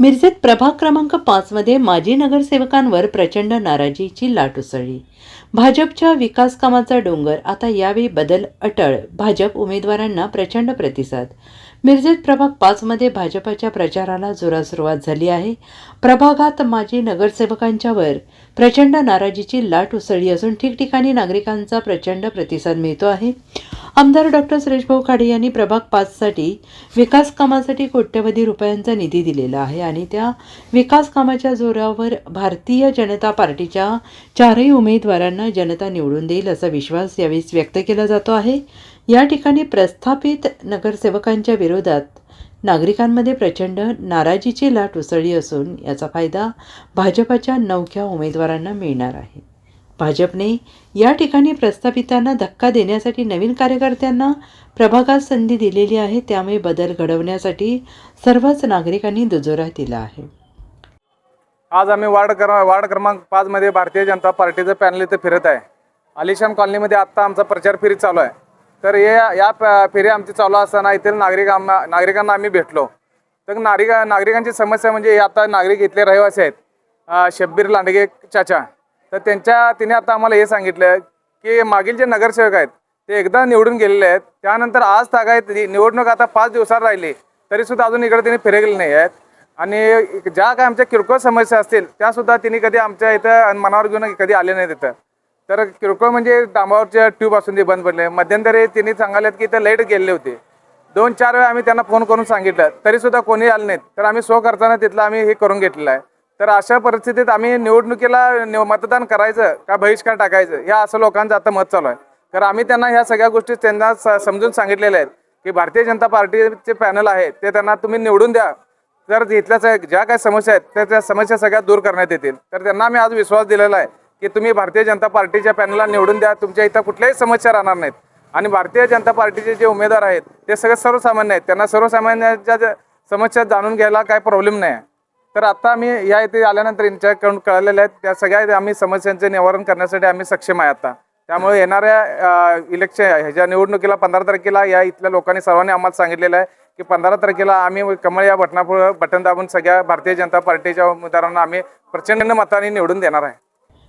मिरजेत प्रभाग क्रमांक पाचमध्ये माजी नगरसेवकांवर प्रचंड नाराजीची लाट उसळली. भाजपच्या विकास कामाचा डोंगर आता यावेळी बदल अटळ. भाजप उमेदवारांना प्रचंड प्रतिसाद. मिरजेत प्रभाग पाचमध्ये भाजपाच्या प्रचाराला जोरात सुरुवात झाली आहे. प्रभागात माजी नगरसेवकांच्यावर प्रचंड नाराजीची लाट उसळली असून ठिकठिकाणी नागरिकांचा प्रचंड प्रतिसाद मिळतो आहे. आमदार डॉक्टर सुरेशभाऊ खाडे यांनी प्रभाग पाचसाठी विकास कामासाठी कोट्यवधी रुपयांचा निधी दिलेला आहे आणि त्या विकास कामाच्या जोरावर भारतीय जनता पार्टीच्या चारही उमेदवारांना जनता निवडून देईल असा विश्वास यावेळी व्यक्त केला जातो आहे. या ठिकाणी प्रस्थापित नगरसेवकांच्या विरोधात नागरिकांमध्ये प्रचंड नाराजीची लाट उसळली असून याचा फायदा भाजपाच्या नवख्या उमेदवारांना मिळणार आहे. भाजपने या ठिकाणी प्रस्थापितांना धक्का देण्यासाठी नवीन कार्यकर्त्यांना प्रभागात संधी दिलेली आहे त्यामुळे बदल घडवण्यासाठी सर्वच नागरिकांनी दुजोरा दिला आहे. आज आम्ही वार्ड क्र वार्ड क्रमांक पाचमध्ये भारतीय जनता पार्टीचं पॅनल इथं फिरत आहे. आलिशान कॉलनीमध्ये आत्ता आमचा प्रचार फेरी चालू आहे. तर हे या प- फेरी आमची चालू असताना येथील नागरिक आम्हा नागरिकांना आम्ही भेटलो. तर नागरिक नागरिकांची समस्या म्हणजे हे आता नागरिक इथले रहिवासी आहेत शब्बीर लांडगे चाचा. तर त्यांच्या तिने आता आम्हाला हे सांगितलं की मागील जे नगरसेवक आहेत ते एकदा निवडून गेलेले आहेत. त्यानंतर आज तागायत निवडणूक आता पाच दिवसात राहिली. तरीसुद्धा अजून इकडे त्यांनी फिरे गेले नाही आहेत. आणि ज्या काय आमच्या किरकोळ समस्या असतील त्यासुद्धा तिने कधी आमच्या इथं मनावर घेऊन कधी आले नाहीत इथं. तर किरकोळ म्हणजे डांबावरच्या ट्यूब असून ते बंद पडले. मध्यंतरी तिने सांगायला की इथं लाइट गेले होते. दोन चार वेळा आम्ही त्यांना फोन करून सांगितलं. तरीसुद्धा कोणी आले नाहीत. तर आम्ही स्व करताना तिथलं आम्ही हे करून घेतलेलं आहे. तर अशा परिस्थितीत आम्ही निवडणुकीला मतदान करायचं का बहिष्कार टाकायचं? ह्या असं लोकांचं आता मत चालू आहे. तर आम्ही त्यांना ह्या सगळ्या गोष्टी त्यांना समजून सांगितलेल्या आहेत. की भारतीय जनता पार्टीचे पॅनल आहे ते त्यांना तुम्ही निवडून द्या. जर इथल्या ज्या काही समस्या आहेत त्या त्या समस्या सगळ्या दूर करण्यात येतील. तर त्यांना आम्ही आज विश्वास दिलेला आहे. की तुम्ही भारतीय जनता पार्टीच्या पॅनलला निवडून द्या तुमच्या इथं कुठल्याही समस्या राहणार नाहीत. आणि भारतीय जनता पार्टीचे जे उमेदवार आहेत ते सगळे सर्वसामान्य आहेत. त्यांना सर्वसामान्यांच्या ज्या समस्या जाणून घ्यायला काय प्रॉब्लेम नाही आहे. तर आता आम्ही या इथे आल्यानंतर यांच्याकडून कळलेल्या आहेत त्या सगळ्या आम्ही समस्यांचे निवारण करण्यासाठी आम्ही सक्षम आहे आता. त्यामुळे येणाऱ्या इलेक्शन ह्याच्या निवडणुकीला पंधरा तारखेला या इथल्या लोकांनी सर्वांनी आम्हाला सांगितलेलं आहे की पंधरा तारखेला आम्ही कमळ या बटनापुढं बटन दाबून सगळ्या भारतीय जनता पार्टीच्या उमेदवारांना आम्ही प्रचंड मताने निवडून देणार आहे.